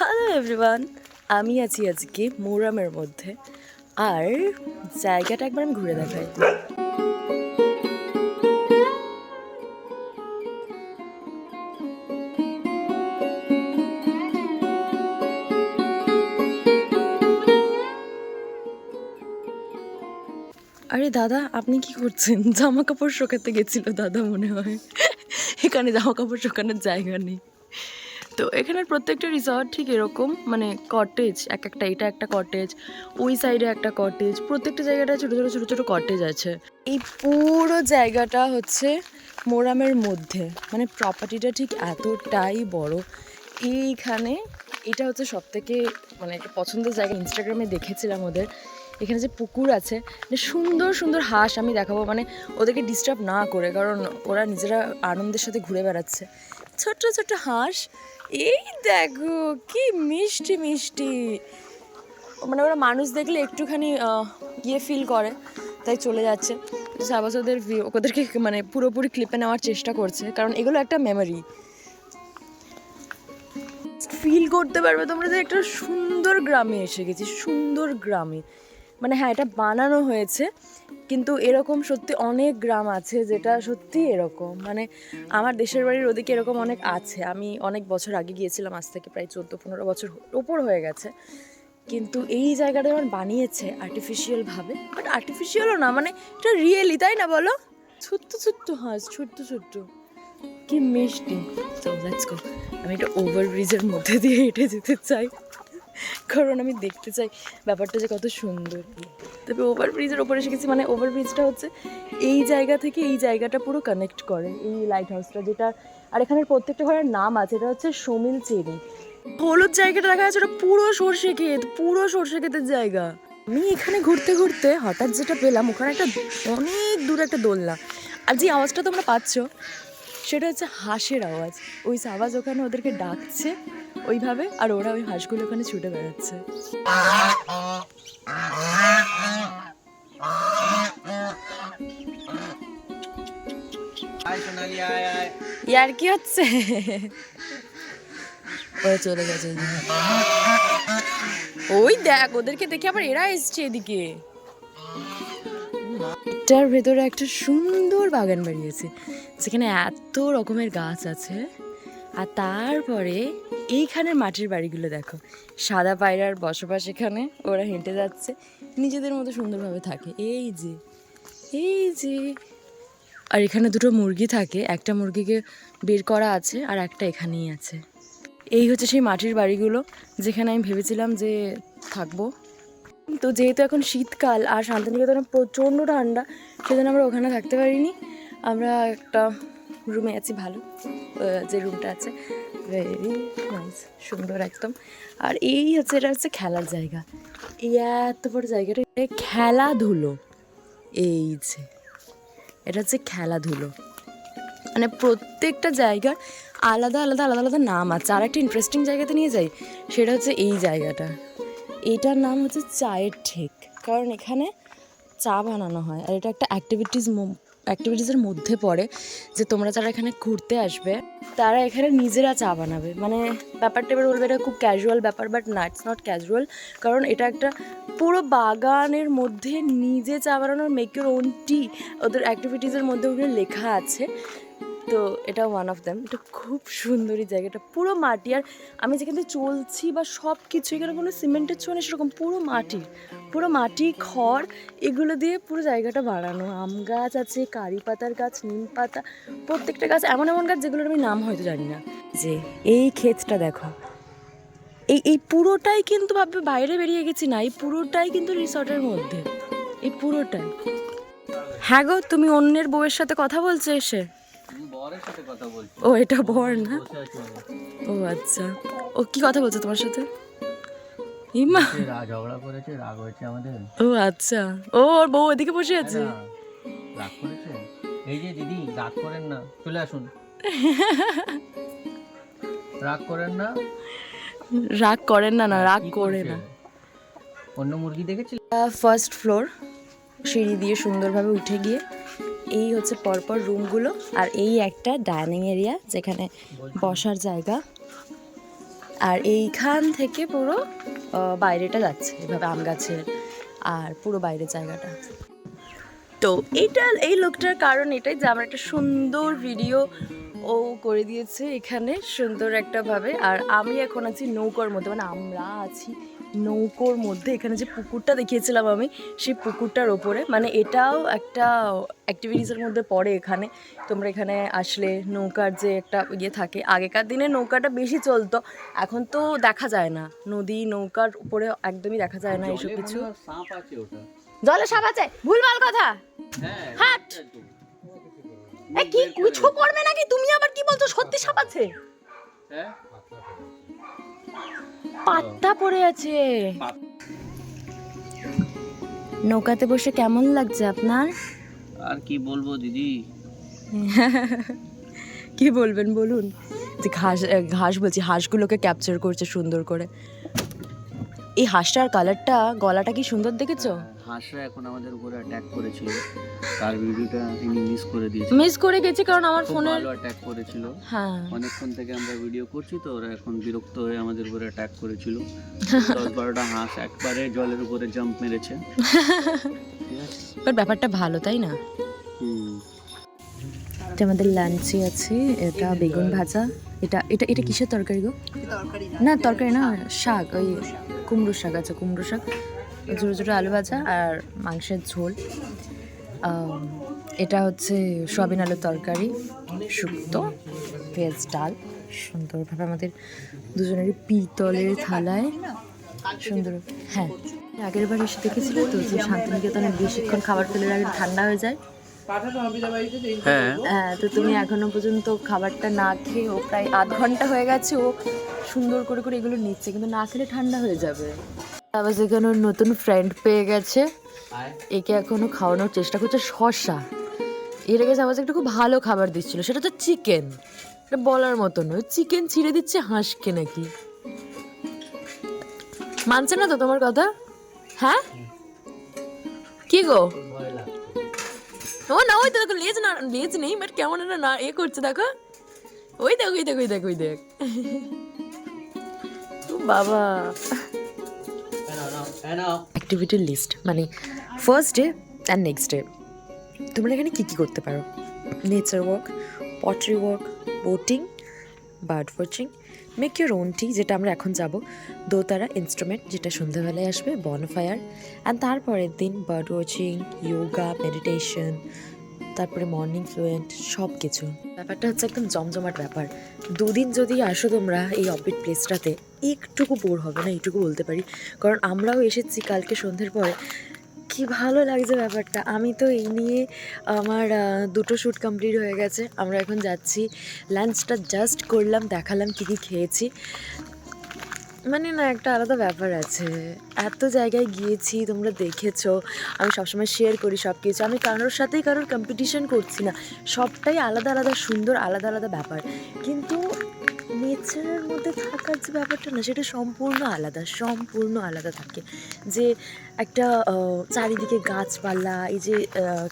Hello everyone আমি আছি আজকে মোরামের মধ্যে। আর জায়গাটা একবার আমি ঘুরে দেখাই। আরে দাদা, আপনি কি করছেন? জামা কাপড় শোকাতে গেছিল, দাদা মনে হয়। এখানে জামা কাপড় শোকানোর জায়গা নেই। তো এখানের প্রত্যেকটা রিসর্ট ঠিক এরকম মানে কটেজ এক একটা এটা একটা কটেজ ওই সাইডে একটা কটেজ প্রত্যেকটা জায়গাটায় ছোটো ছোটো ছোটো ছোটো কটেজ আছে। এই পুরো জায়গাটা হচ্ছে মোরামের মধ্যে মানে প্রপার্টিটা ঠিক এতটাই বড়। এইখানে এটা হচ্ছে সব থেকে মানে একটা পছন্দের জায়গা ইনস্টাগ্রামে দেখেছিলাম ওদের। এখানে যে পুকুর আছে মানে সুন্দর সুন্দর হাঁস আমি দেখাবো মানে ওদেরকে ডিস্টার্ব না করে, কারণ ওরা নিজেরা আনন্দের সাথে ঘুরে বেড়াচ্ছে। ছোট্ট ছোট্ট হাঁস। এই দেখো, কি মিষ্টি মিষ্টি। মানে ওরা মানুষ দেখলে একটুখানি ইয়ে ফিল করে, তাই চলে যাচ্ছে। সাবাস ওদের ওদেরকে মানে পুরোপুরি ক্লিপে নেওয়ার চেষ্টা করছে, কারণ এগুলো একটা মেমোরি ফিল করতে পারবে তোমরা যে একটা সুন্দর গ্রামে এসে গেছি, সুন্দর গ্রামে। মানে হ্যাঁ এটা বানানো হয়েছে, কিন্তু এরকম সত্যি অনেক গ্রাম আছে যেটা সত্যি এরকম। মানে আমার দেশের বাড়ির ওদিকে এরকম অনেক আছে। আমি অনেক বছর আগে গিয়েছিলাম, আজ থেকে প্রায় চোদ্দ, পনেরো বছর ওপর হয়ে গেছে। কিন্তু এই জায়গাটা যখন বানিয়েছে আর্টিফিশিয়ালভাবে বাট আর্টিফিশিয়ালও না মানে এটা রিয়েলি তাই না বলো? ছোট্ট ছোট্ট হাঁস ছোট্ট ছোট্ট। কি মিষ্টি। আমি একটা ওভারব্রিজের মধ্যে দিয়ে হেঁটে যেতে চাই। কারণ আমি দেখতে চাই ব্যাপারটা যে কত সুন্দর। তবে ওভারব্রিজের ওপরে এসে গেছি মানে ওভারব্রিজটা হচ্ছে এই জায়গা থেকে এই জায়গাটা পুরো কানেক্ট করে, এই লাইট হাউসটা যেটা, আর এখানের প্রত্যেকটা ঘরের নাম আছে, এটা হচ্ছে সমিল চেরি। হলুদ জায়গাটা দেখা যাচ্ছে, ওটা পুরো সর্ষে ক্ষেত, পুরো সর্ষে ক্ষেতের জায়গা। আমি এখানে ঘুরতে ঘুরতে হঠাৎ যেটা পেলাম, ওখানে একটা অনেক দূরে একটা দোলনা। আর যে আওয়াজটা তোমরা পাচ্ছ সেটা হচ্ছে হাঁসের আওয়াজ। ওই আওয়াজ ওখানে ওদেরকে ডাকছে ওইভাবে আর ওরা ওই হাঁসগুলো ওখানে ছুটে বেড়াচ্ছে। ইয়ার কি হচ্ছে? ওরা চলে গেছে। ওই দেখ ওদেরকে দেখে আবার এরা এসছে এদিকে। এটার ভেতরে একটা সুন্দর বাগান বাড়ি আছে যেখানে এত রকমের গাছ আছে। আর তারপরে এইখানের মাটির বাড়িগুলো দেখো। সাদা পায়রার বসবাস এখানে, ওরা হেঁটে যাচ্ছে। নিজেদের মতো সুন্দরভাবে থাকে। এই যে এই যে। আর এখানে দুটো মুরগি থাকে। একটা মুরগিকে বের করা আছে আর একটা এখানেই আছে। এই হচ্ছে সেই মাটির বাড়িগুলো, যেখানে আমি ভেবেছিলাম যে থাকব। তো যেহেতু এখন শীতকাল আর শান্তিনিকেতনে প্রচণ্ড ঠান্ডা, সেজন্য আমরা ওখানে থাকতে পারিনি। আমরা একটা রুমে আছি, ভালো। যে রুমটা আছে ভেরি নাইস সুন্দর একদম। আর এই হচ্ছে, এটা হচ্ছে খেলার জায়গা। এই এত বড় জায়গাটা খেলাধুলো। এই যে, এটা হচ্ছে খেলাধুলো। মানে প্রত্যেকটা জায়গার আলাদা আলাদা আলাদা আলাদা নাম আছে। আর একটা ইন্টারেস্টিং জায়গাতে নিয়ে যাই, সেটা হচ্ছে এই জায়গাটা। এটার নাম হচ্ছে চায়ের ঠেক। কারণ এখানে চা বানানো হয়, আর এটা একটা অ্যাক্টিভিটিস অ্যাক্টিভিটিসের মধ্যে পড়ে যে তোমরা যারা এখানে ঘুরতে আসবে, তারা এখানে নিজেরা চা বানাবে। মানে ব্যাপারটা এবার বলবে এটা খুব ক্যাজুয়াল ব্যাপার বাট না ইটস নট ক্যাজুয়াল কারণ এটা একটা পুরো বাগানের মধ্যে নিজে চা বানানোর মেক ইউর ওন টি ওদের অ্যাক্টিভিটিসের মধ্যে ওখানে লেখা আছে। তো এটা ওয়ান অফ দ্যাম এটা খুব সুন্দর জায়গাটা পুরো মাটি। আর আমি যেখানে চলছি বা সব কিছু এখানে কোনো সিমেন্টের ছোঁয়া নেই, সেরকম পুরো মাটি। পুরো মাটি, খড়, এগুলো দিয়ে পুরো জায়গাটা বাড়ানো আম গাছ আছে, কারি পাতার গাছ, নিম পাতা, প্রত্যেকটা গাছ, এমন এমন গাছ যেগুলোর আমি নাম হয়তো জানি না। যে এই ক্ষেতটা দেখো। এই এই পুরোটাই কিন্তু ভাববে বাইরে বেরিয়ে গেছি না। এই পুরোটাই কিন্তু রিসর্টের মধ্যে। এই পুরোটাই। হ্যাঁ গো, তুমি অন্যের বউয়ের সাথে কথা বলছো এসে? ও এটা বর না। ও আচ্ছা। ও কি কথা বলছে তোমার সাথে? ইমা। ঝগড়া করেছে রাগ হয়েছে আমাদের। ও আচ্ছা। ও ওর বউ এদিকে বসে আছে? রাগ করেছে। এই যে দিদি রাগ করেন না চলে আসুন। রাগ করেন না? রাগ করেন না না রাগ করে না। অন্য মুরগি দেখেছিল? ফার্স্ট ফ্লোর সিঁড়ি দিয়ে সুন্দরভাবে উঠে গিয়ে এই হচ্ছে পরপর রুমগুলো আর এই একটা ডাইনিং এরিয়া যেখানে বসার জায়গা। আর এইখান থেকে পুরো বাইরেটা যাচ্ছে, এভাবে আম গাছের আর পুরো বাইরের জায়গাটা। তো এইটা এই লোকটার কারণ এটাই যে আমার একটা সুন্দর ভিডিও ও করে দিয়েছে এখানে সুন্দর একটা ভাবে। আর আমি এখন আছি নৌকার মধ্যে মানে আমরা আছি নৌকোর মধ্যে এখানে যে পুকুরটা দেখিয়েছিলাম আমি সেই পুকুরটার ওপরে মানে এটাও একটা অ্যাক্টিভিটিসের মধ্যে পড়ে এখানে। তোমরা এখানে আসলে নৌকার যে একটা ইয়ে থাকে আগেকার দিনে নৌকাটা বেশি চলতো এখন তো দেখা যায় না। নদী নৌকার উপরে একদমই দেখা যায় না এসব কিছু। জলে সাপ আছে? ভুলভাল কথা! হ্যাঁ হাট! কি কিছু করবে নাকি? তুমি আবার কি বলছো? সত্যি সাপ আছে? হ্যাঁ? পাত্তা পড়ে আছে। নৌকাতে বসে কেমন লাগছে আপনার? আর কি বলব দিদি? কি বলবেন বলুন? যে ঘাস ঘাস বলছি হাঁসগুলোকে ক্যাপচার করছে সুন্দর করে। এই হাঁসটার কালারটা গলাটা কি সুন্দর দেখেছ? হাঁসরা এখন আমাদের উপরে অ্যাটাক করেছিল। তার ভিডিওটা ইনি মিস করে দিয়েছে। মিস করে গেছি কারণ আমার ফোনে ভালো অ্যাটাক করেছিল। হ্যাঁ। অনেকক্ষণ থেকে আমরা ভিডিও করছি তো ওরা এখন বিরক্ত হয়ে আমাদের উপরে অ্যাটাক করেছিল। দশ বারোটা হাঁস একবারে জলের উপরে জাম্প মেরেছে। বাট ব্যাপারটা ভালো তাই না? হুম। এটা আমাদের লাঞ্চে আছে এটা বেগুন ভাজা এটা এটা এটা কিসের তরকারি গো? না তরকারি না শাক ওই কুমড়ো শাক আছে কুমড়ো শাক। ছোটো ছোটো আলু ভাজা আর মাংসের ঝোল। এটা হচ্ছে সয়াবিন আলুর তরকারি শুক্তো ভেজ ডাল। সুন্দরভাবে আমাদের দুজনেরই পিতলের থালায় সুন্দর হ্যাঁ। আগের বার এসে দেখেছিলে তো যে শান্তিনিকেতনে বেশিক্ষণ খাবার ফেলে আগে ঠান্ডা হয়ে যায়? হ্যাঁ। হ্যাঁ তো তুমি এখনও পর্যন্ত খাবারটা না খেয়ে ও প্রায় আধ ঘণ্টা হয়ে গেছে ও সুন্দর করে করে এগুলো নিচ্ছে কিন্তু না খেলে ঠান্ডা হয়ে যাবে। আবার যেখানে ওর নতুন ফ্রেন্ড পেয়ে গেছে। একে এখনও খাওয়ানোর চেষ্টা করছে শশা। এর আগে আবার একটা খুব ভালো খাবার দিচ্ছিল সেটা তো চিকেন এটা বলার মতো নয় চিকেন ছিঁড়ে দিচ্ছে হাঁসকে নাকি। মানছে না তো তোমার কথা? হ্যাঁ? কি গো? ও না ওই তো দেখো লেজ না লেজ নেই বাট কেমন একটা না এ করছে দেখো। ওই দেখ ওই দেখ ওই দেখ ওই দেখ। বাবা। অ্যাক্টিভিটির লিস্ট মানে first day and next day তোমরা এখানে কী কী করতে পারো? Nature work pottery work boating bird watching make your own tea যেটা আমরা এখন যাব। দোতারা ইনস্ট্রুমেন্ট যেটা সন্ধ্যাবেলায় আসবে বনফায়ার অ্যান্ড তারপরের দিন বার্ড ওয়াচিং ইয়োগা মেডিটেশন তারপরে মর্নিং ফ্লুয়েন্ট সব কিছু ব্যাপারটা হচ্ছে একদম জমজমাট ব্যাপার। দুদিন যদি আসো তোমরা এই অফবিট প্লেসটাতে একটুকু বোর হবে না, এইটুকু বলতে পারি। কারণ আমরাও এসেছি কালকে সন্ধ্যের পরে। কি ভালো লাগছে ব্যাপারটা। আমি তো এই নিয়ে আমার দুটো শ্যুট কমপ্লিট হয়ে গেছে। আমরা এখন যাচ্ছি। লাঞ্চটা জাস্ট করলাম, দেখালাম কী কী খেয়েছি। মানে না, একটা আলাদা ব্যাপার আছে। এত জায়গায় গিয়েছি, তোমরা দেখেছ, আমি সবসময় শেয়ার করি সব কিছু আমি কারোর সাথেই কারোর কম্পিটিশন করছি না। সবটাই আলাদা আলাদা, সুন্দর, আলাদা আলাদা ব্যাপার। কিন্তু নেচারের মধ্যে থাকার যে ব্যাপারটা না, সেটা সম্পূর্ণ আলাদা সম্পূর্ণ আলাদা থাকে। যে একটা চারিদিকে গাছপালা, এই যে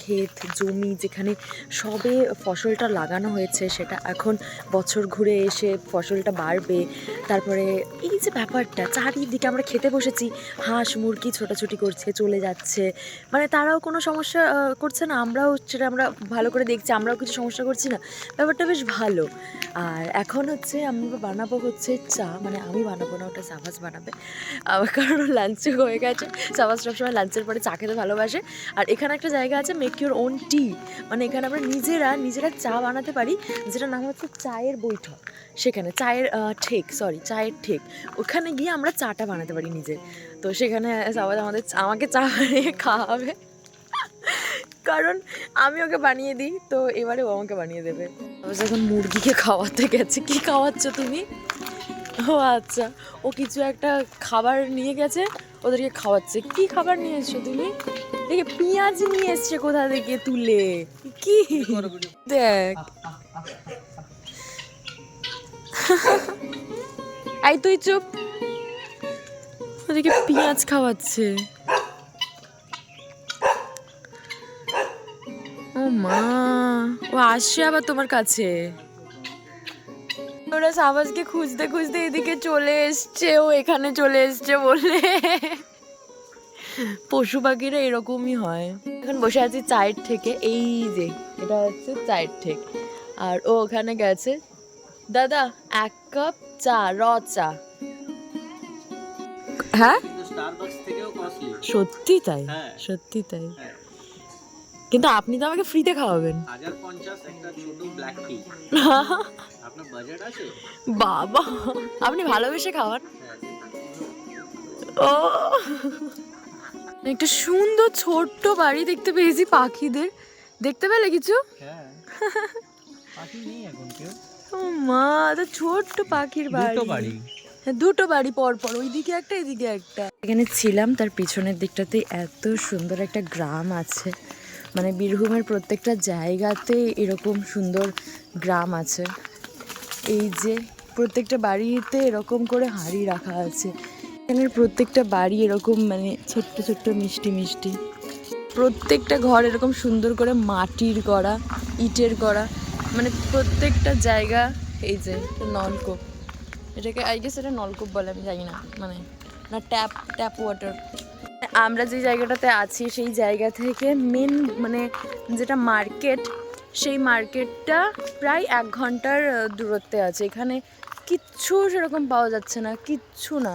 ক্ষেত, জমি যেখানে সবে ফসলটা লাগানো হয়েছে, সেটা এখন বছর ঘুরে এসে ফসলটা বাড়বে। তারপরে এই যে ব্যাপারটা, চারিদিকে আমরা খেতে বসেছি, হাঁস, মুরগি ছোটাছুটি করছে, চলে যাচ্ছে। মানে তারাও কোনো সমস্যা করছে না, আমরাও সেটা আমরা ভালো করে দেখছি, আমরাও কিছু সমস্যা করছি না। ব্যাপারটা বেশ ভালো। আর এখন হচ্ছে আমরা বানাবো হচ্ছে চা মানে আমি বানাবো না, ওটা সাবাস বানাবে। কারণ লাঞ্চে হয়ে গেছে সাবাস সবসময় লাঞ্চের পরে চা খেতে ভালোবাসে। আর এখানে একটা জায়গা আছে মেক ইউর ওন টি মানে এখানে আমরা নিজেরা নিজেরা চা বানাতে পারি, যেটার নাম হচ্ছে চায়ের বৈঠক। সেখানে চায়ের ঠেক সরি চায়ের ঠেক। ওখানে গিয়ে আমরা চাটা বানাতে পারি নিজের। তো সেখানে সবাই আমাদের আমাকে চা বানিয়ে খাওয়াবে। কারণ আমি ওকে বানিয়ে দিই, তো এবারে ও আমাকে বানিয়ে দেবে। যখন মুরগিকে খাওয়াতে গেছে, কি খাওয়াচ্ছ তুমি? ও আচ্ছা ও কিছু একটা খাবার নিয়ে গেছে ওদেরকে খাওয়াচ্ছে। কি খাবার নিয়ে এসছো তুমি? দেখে পেঁয়াজ নিয়ে এসছে কোথা থেকে তুলে? কি? দেখ। এই তুই চুপ। ওদেরকে পেঁয়াজ খাওয়াচ্ছে। ও মা। ও আসছে আবার তোমার কাছে। ওরা সাবাসকে খুঁজতে খুঁজতে এদিকে চলে এসছে ও এখানে চলে এসছে বলে। পশু পাখিরা এরকমই হয়। এখন বসে আছি চায়ের থেকে এই যে এটা হচ্ছে চায়ের ঠেক। আর ও ওখানে গেছে। দাদা এক কাপ চা র চা। হ্যাঁ? সত্যি তাই? হ্যাঁ। সত্যি তাই? হ্যাঁ। কিন্তু আপনি তো আমাকে ফ্রিতে খাওয়াবেন। হাজার পঞ্চাশ একটা ছোট ব্ল্যাক টি আপনার বাজেট আছে? বাবা আপনি ভালোবেসে খাওয়ান। হ্যাঁ, ও। একটা সুন্দর ছোট্ট বাড়ি দেখতে পেয়েছি পাখিদের। দেখতে পেলে কিছু? হ্যাঁ। পাখি নেই এখন কেউ। ও মা তো ছোট্ট পাখির বাড়ি দুটো বাড়ি। হ্যাঁ দুটো বাড়ি পর পর ওইদিকে একটা এদিকে একটা। এখানে ছিলাম তার পিছনের দিকটাতে এত সুন্দর একটা গ্রাম আছে। মানে বীরভূমের প্রত্যেকটা জায়গাতে এরকম সুন্দর গ্রাম আছে। এই যে প্রত্যেকটা বাড়িতে এরকম করে হাঁড়ি রাখা আছে। এখানের প্রত্যেকটা বাড়ি এরকম মানে ছোট্ট ছোট্ট মিষ্টি মিষ্টি। প্রত্যেকটা ঘর এরকম সুন্দর করে মাটির করা, ইটের করা। মানে প্রত্যেকটা জায়গা, এই যে নলকূপ। এটাকে আই গেস এটা নলকূপ বলে, আমি জানি না। মানে না ট্যাপ ট্যাপ ওয়াটার আমরা যে জায়গাটাতে আছি, সেই জায়গা থেকে মেন মানে যেটা মার্কেট সেই মার্কেটটা প্রায় এক ঘণ্টার দূরত্বে আছে। এখানে কিচ্ছু সেরকম পাওয়া যাচ্ছে না, কিচ্ছু না।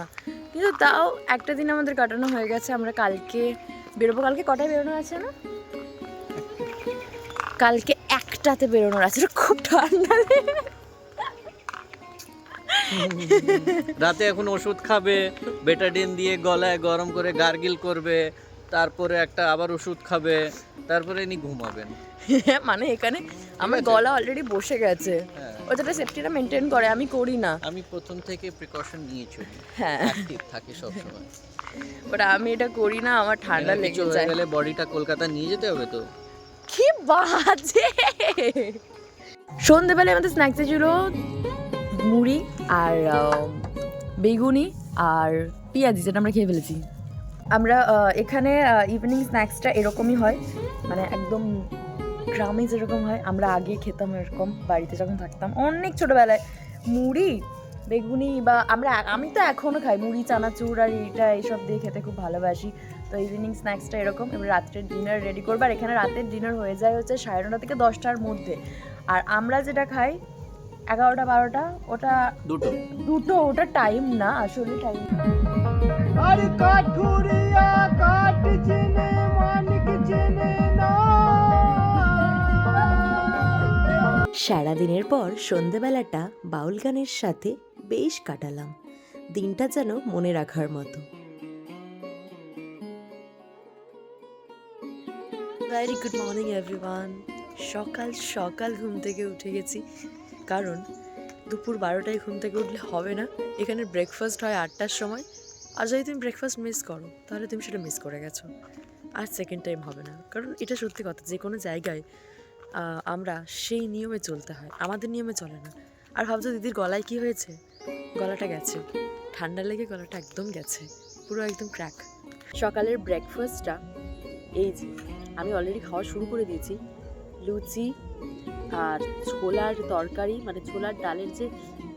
কিন্তু তাও একটা দিন আমাদের কাটানো হয়ে গেছে, আমরা কালকে বেরোবো। কালকে কটায় বেরোনো আছে না? কালকে একটাতে বেরোনোর আছে। খুব ঠান্ডা রাতে এখন ওষুধ খাবে বেটাডিন দিয়ে গলায় গরম করে গার্গিল করবে তারপরে একটা আবার ওষুধ খাবে তারপরে ইনি ঘুমাবেন। মানে এখানে আমার গলা অলরেডি বসে গেছে। হ্যাঁ। ওটা সেফটিটা মেনটেন করে আমি করি না। আমি প্রথম থেকে প্রিকশন নিয়ে চলি। হ্যাঁ। অ্যাক্টিভ থাকে সবসময়। বাট আমি এটা করি না আমার ঠান্ডা লেগে যায়। গেলে বডিটা কলকাতা নিয়ে যেতে হবে তো? কি বাজে! সন্ধেবেলায় আমাদের স্ন্যাক্সে ছিল মুড়ি আর বেগুনি আর পেঁয়াজি, যেটা আমরা খেয়ে ফেলেছি। আমরা এখানে ইভিনিং স্ন্যাক্সটা এরকমই হয়। মানে একদম গ্রামে যেরকম হয়, আমরা আগে খেতাম এরকম, বাড়িতে যখন থাকতাম। অনেক ছোটোবেলায় মুড়ি, বেগুনি বা আমরা, আমি তো এখনও খাই। মুড়ি, চানাচুর আর এইটা, এইসব দিয়ে খেতে খুব ভালোবাসি। তো ইভিনিং স্ন্যাক্সটা এরকম। এবার রাত্রের ডিনার রেডি করব। আর এখানে রাতের ডিনার হয়ে যায় হচ্ছে সাড়ে নটা থেকে দশটার মধ্যে। আর আমরা যেটা খাই এগারোটা বারোটা ওটা দুটো। দুটো ওটা টাইম না আসলে টাইম সারাদিনের পর সন্ধেবেলাটা বাউল গানের সাথে বেশ কাটালাম। দিনটা যেন মনে রাখার মতো। ভেরি গুড মর্নিং এভরিওয়ান সকাল সকাল ঘুম থেকে উঠে গেছি। কারণ দুপুর বারোটায় ঘুম থেকে উঠলে হবে না। এখানে ব্রেকফাস্ট হয় আটটার সময়। আর যদি তুমি ব্রেকফাস্ট মিস করো, তাহলে তুমি সেটা মিস করে গেছো। আর সেকেন্ড টাইম হবে না। কারণ এটা সত্যি কথা, যে কোনো জায়গায় আমরা সেই নিয়মে চলতে হয়। আমাদের নিয়মে চলে না। আর ভাবছ দিদির গলায় কি হয়েছে? গলাটা গেছে। ঠান্ডা লেগে গলাটা একদম গেছে। পুরো একদম ক্র্যাক সকালের ব্রেকফাস্টটা এই যে, আমি অলরেডি খাওয়া শুরু করে দিয়েছি। লুচি আর ছোলার তরকারি মানে ছোলার ডালের যে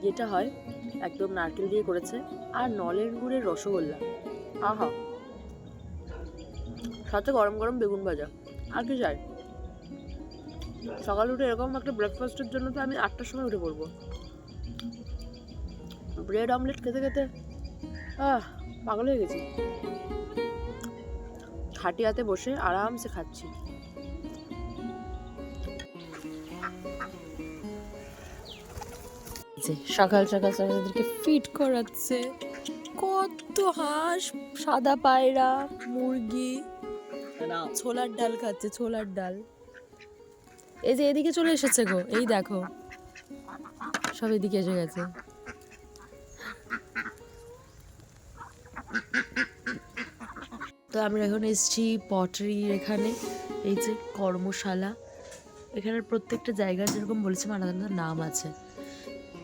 ইয়েটা হয়, একদম নারকেল দিয়ে করেছে। আর নলেন গুড়ের রসগোল্লা। আহা। সাথে গরম গরম বেগুন ভাজা। আর কি চাই? সকালে উঠে এরকম একটা ব্রেকফাস্টের জন্য তো আমি আটটার সময় উঠে পড়ব। ব্রেড অমলেট খেতে খেতে, আহ, পাগল হয়ে গেছি। খাটিয়াতে বসে আরামসে খাচ্ছি। যে সকাল সকাল তাদেরকে ফিট করাচ্ছে। কত হাঁস, সাদা পায়রা, মুরগি, ছোলার ডাল খাচ্ছে, ছোলার ডাল। এই যে এদিকে চলে এসেছে গো, এই দেখো, সব এদিকে এসে গেছে। তো আমরা এখন এসেছি পটারির এখানে, এই যে কর্মশালা। এখানের প্রত্যেকটা জায়গার যেরকম বলেছিলাম, আলাদা আলাদা নাম আছে।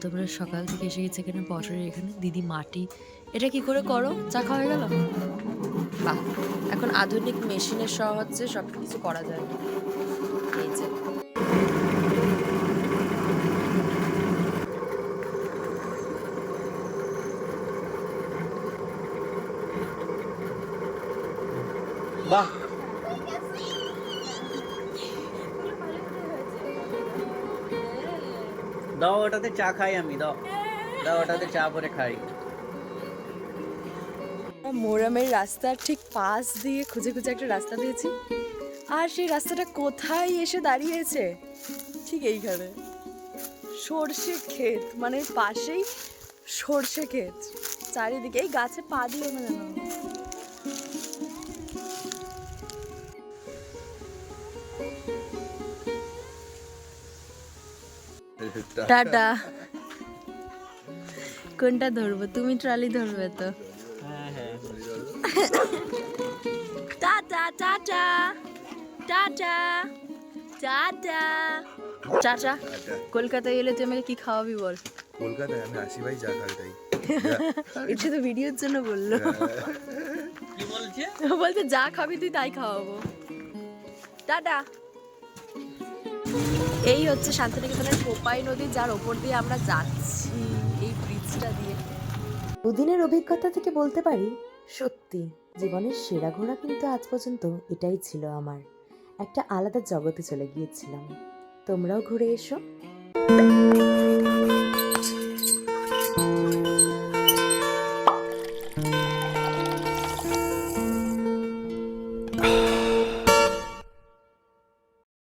তোমরা সকাল থেকে এসে গেছে এখানে পটারি এখানে, দিদি মাটি। এটা কি করে করো? চা খাওয়া হয়ে গেল? বাহ, এখন আধুনিক মেশিনের সাহায্যে সব কিছু করা যায়। বাহ দাও, ওটাতে চা খাই আমি, দাও। দাও, ওটাতে চা পরে খাই। মোরামের রাস্তার ঠিক পাশ দিয়ে খুঁজে খুঁজে একটা রাস্তা পেয়েছি। আর সেই রাস্তাটা কোথায় এসে দাঁড়িয়েছে? ঠিক এইখানে। সর্ষে ক্ষেত মানে পাশেই সর্ষে ক্ষেত। চারিদিকে এই গাছে পা দিও না যেন। টাটা। কোনটা ধরবো? তুমি ট্রলি ধরবে তো। হ্যাঁ হ্যাঁ। Tata tata. Tata. Tata. Tata. কলকাতায় এলে তুই আমাকে কি খাওয়াবি বল? কলকাতায় আমি আসি ভাই যা খাই এটা তো ভিডিওর জন্য বলল। কি বলছে? বলছে যা খাবি তুই তাই খাওয়াবো। টাটা। এই হচ্ছে শান্তিনিকেতনের কোপাই নদী, যার ওপর দিয়ে আমরা যাচ্ছি এই ব্রিজটা দিয়ে। দুদিনের অভিজ্ঞতা থেকে বলতে পারি, সত্যি, জীবনের সেরা ঘোরা কিন্তু আজ পর্যন্ত এটাই ছিল আমার। একটা আলাদা জগতে চলে গিয়েছিলাম। তোমরাও ঘুরে এসো।